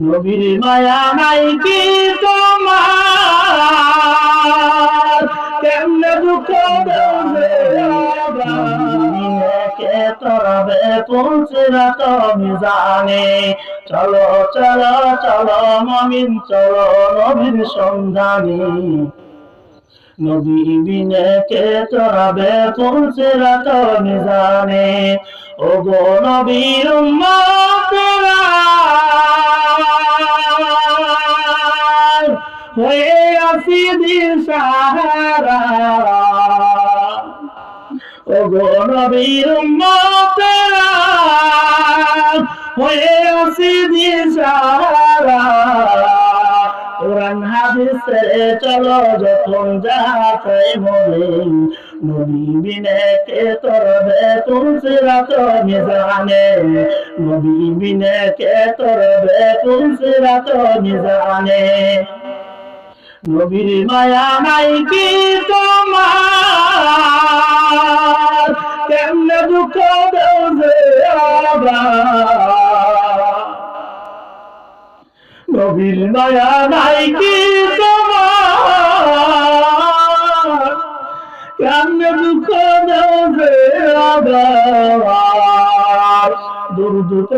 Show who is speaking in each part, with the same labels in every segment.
Speaker 1: নবীর মায়া নাই কি তোমার? কেমনে দুঃখ তরবে পৌঁছে রাত মিজানে। চলো চলো চলো, মমিন, চলো নবীর সন্ধানে। নবী বিনে কে তরবে পৌঁছে রাত মিজানে? ও গো নবীর উম্মতেরা হয়ে আসি দিন সাহারা। ও গো নবীর উম্মতেরা, হয়ে আসি হাদিসে চলো, যখন যাতে মনে নবী বিনে কে করবে তুলসি রাত মিজানে? নবী বিনে কে করবে তুলসি রাত মিজানে? নবীর মায়া নাই কি তোমার? কেমনে দুঃখ দেও মায়া নাই কি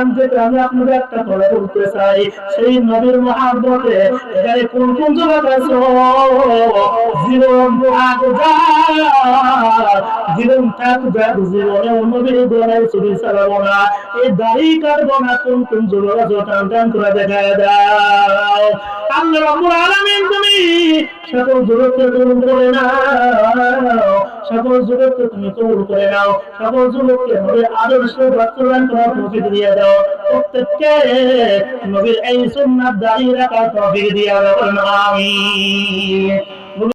Speaker 1: এখান থেকে আমি আপনাদের একটা কথা বলতে চাই। সেই নবীর মহাব্বতে এখানে কোন কোন জগৎ আছে? জীবন জীবন থাক যাক জীবনে নবীর দোয়ার ছবি চালাবো না এই দাড়ি কাটবো না কোন কোন জগৎ আছে? টান টান করে দেখা দাও। আল্লাহ রাব্বুল আলামিন তুমি সকল জগৎকে করে নাও সকল যুবককে তুমি কবুল করে নাও। সকল যুবককে নবীর আদর্শ বাস্তবায়ন করার তৌফিক দিয়ে দাও। প্রত্যেককে নবীর এই সুন্নাত দাঁড়িয়ে রাখার তৌফিক দিয়ে দাও। আমিন।